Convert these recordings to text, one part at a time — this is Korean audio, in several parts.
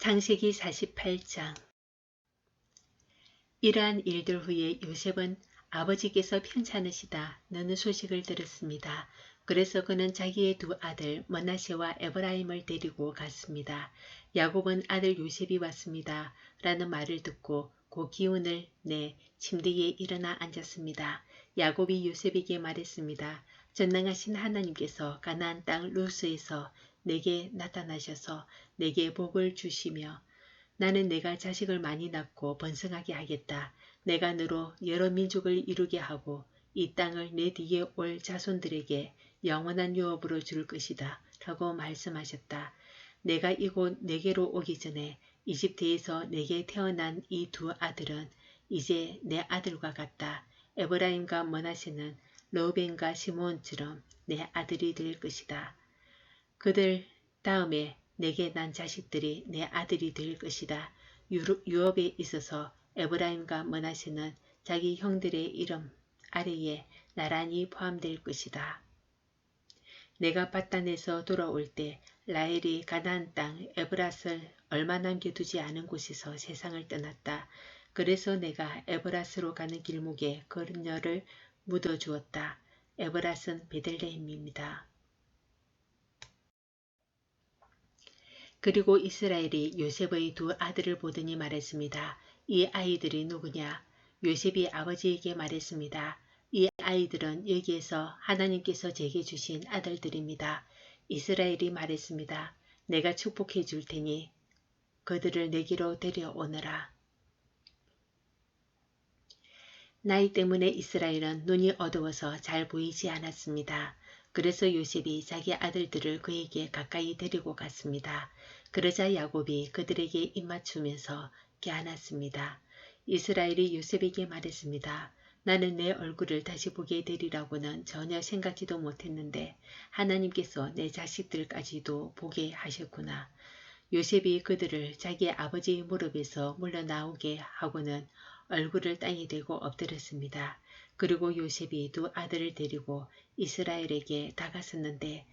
창세기 48장 이러한 일들 후에 요셉은 아버지께서 편찮으시다 너는 소식을 들었습니다. 그래서 그는 자기의 두 아들 머나세와 에브라임을 데리고 갔습니다. 야곱은 아들 요셉이 왔습니다. 라는 말을 듣고 그 기운을 내 침대에 일어나 앉았습니다. 야곱이 요셉에게 말했습니다. 전능하신 하나님께서 가나안 땅 루스에서 내게 나타나셔서 내게 복을 주시며 나는 내가 자식을 많이 낳고 번성하게 하겠다. 내가 너로 여러 민족을 이루게 하고 이 땅을 내 뒤에 올 자손들에게 영원한 유업으로 줄 것이다. 라고 말씀하셨다. 내가 이곳 내게로 오기 전에 이집트에서 내게 태어난 이 두 아들은 이제 내 아들과 같다. 에브라임과 머나세는 로벤과 시몬처럼 내 아들이 될 것이다. 그들 다음에 내게 난 자식들이 내 아들이 될 것이다. 유업에 있어서 에브라임과 머나세는 자기 형들의 이름 아래에 나란히 포함될 것이다. 내가 바단에서 돌아올 때 라헬이 가나안 땅 에브라스를 얼마 남겨두지 않은 곳에서 세상을 떠났다. 그래서 내가 에브라스로 가는 길목에 그녀를 묻어주었다. 에브라스는 베들레헴입니다. 그리고 이스라엘이 요셉의 두 아들을 보더니 말했습니다. 이 아이들이 누구냐? 요셉이 아버지에게 말했습니다. 이 아이들은 여기에서 하나님께서 제게 주신 아들들입니다. 이스라엘이 말했습니다. 내가 축복해 줄 테니 그들을 내게로 데려오너라. 나이 때문에 이스라엘은 눈이 어두워서 잘 보이지 않았습니다. 그래서 요셉이 자기 아들들을 그에게 가까이 데리고 갔습니다. 그러자 야곱이 그들에게 입맞추면서 껴안았습니다. 이스라엘이 요셉에게 말했습니다. 나는 내 얼굴을 다시 보게 되리라고는 전혀 생각지도 못했는데 하나님께서 내 자식들까지도 보게 하셨구나. 요셉이 그들을 자기 아버지의 무릎에서 물러나오게 하고는 얼굴을 땅에 대고 엎드렸습니다. 그리고 요셉이 두 아들을 데리고 이스라엘에게 다가섰는데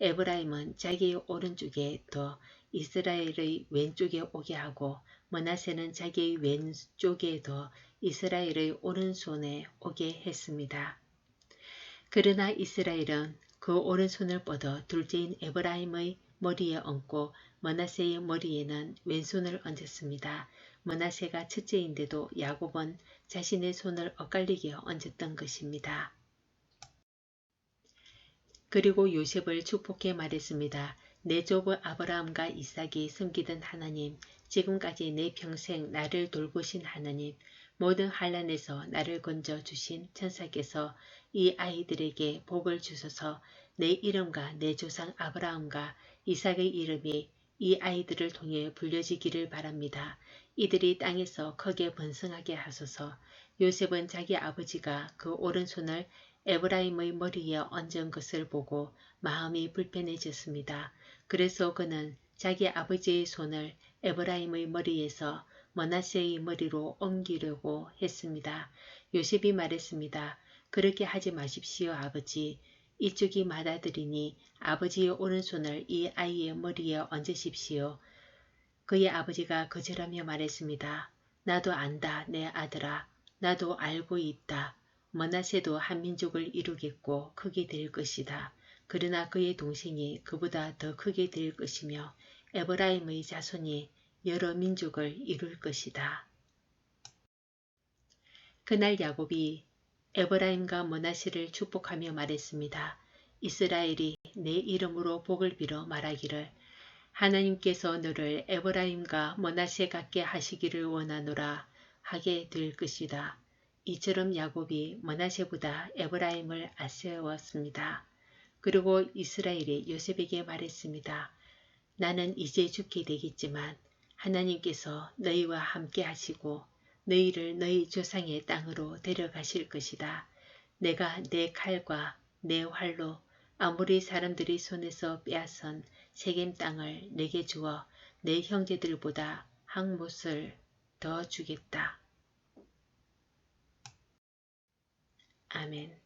에브라임은 자기의 오른쪽에 더 이스라엘의 왼쪽에 오게 하고 머나세는 자기의 왼쪽에 더 이스라엘의 오른손에 오게 했습니다. 그러나 이스라엘은 그 오른손을 뻗어 둘째인 에브라임의 머리에 얹고 머나세의 머리에는 왼손을 얹었습니다. 머나세가 첫째인데도 야곱은 자신의 손을 엇갈리게 얹었던 것입니다. 그리고 요셉을 축복해 말했습니다. 내 조부 아브라함과 이삭이 섬기던 하나님, 지금까지 내 평생 나를 돌보신 하나님, 모든 환란에서 나를 건져 주신 천사께서 이 아이들에게 복을 주소서 내 이름과 내 조상 아브라함과 이삭의 이름이 이 아이들을 통해 불려지기를 바랍니다. 이들이 땅에서 크게 번성하게 하소서. 요셉은 자기 아버지가 그 오른손을 에브라임의 머리에 얹은 것을 보고 마음이 불편해졌습니다. 그래서 그는 자기 아버지의 손을 에브라임의 머리에서 머나세의 머리로 옮기려고 했습니다. 요셉이 말했습니다. 그렇게 하지 마십시오 아버지. 이쪽이 맏아들이니 아버지의 오른손을 이 아이의 머리에 얹으십시오. 그의 아버지가 거절하며 말했습니다. 나도 안다 내 아들아. 나도 알고 있다. 머나세도 한민족을 이루겠고 크게 될 것이다. 그러나 그의 동생이 그보다 더 크게 될 것이며 에브라임의 자손이 여러 민족을 이룰 것이다. 그날 야곱이 에브라임과 머나시를 축복하며 말했습니다. 이스라엘이 내 이름으로 복을 빌어 말하기를 하나님께서 너를 에브라임과 머나세 같게 하시기를 원하노라 하게 될 것이다. 이처럼 야곱이 머나세보다 에브라임을 앞세웠습니다. 그리고 이스라엘이 요셉에게 말했습니다. 나는 이제 죽게 되겠지만 하나님께서 너희와 함께 하시고 너희를 너희 조상의 땅으로 데려가실 것이다. 내가 내 칼과 내 활로 아무리 사람들이 손에서 빼앗은 세겜 땅을 내게 주어 내 형제들보다 한 못을 더 주겠다. 아멘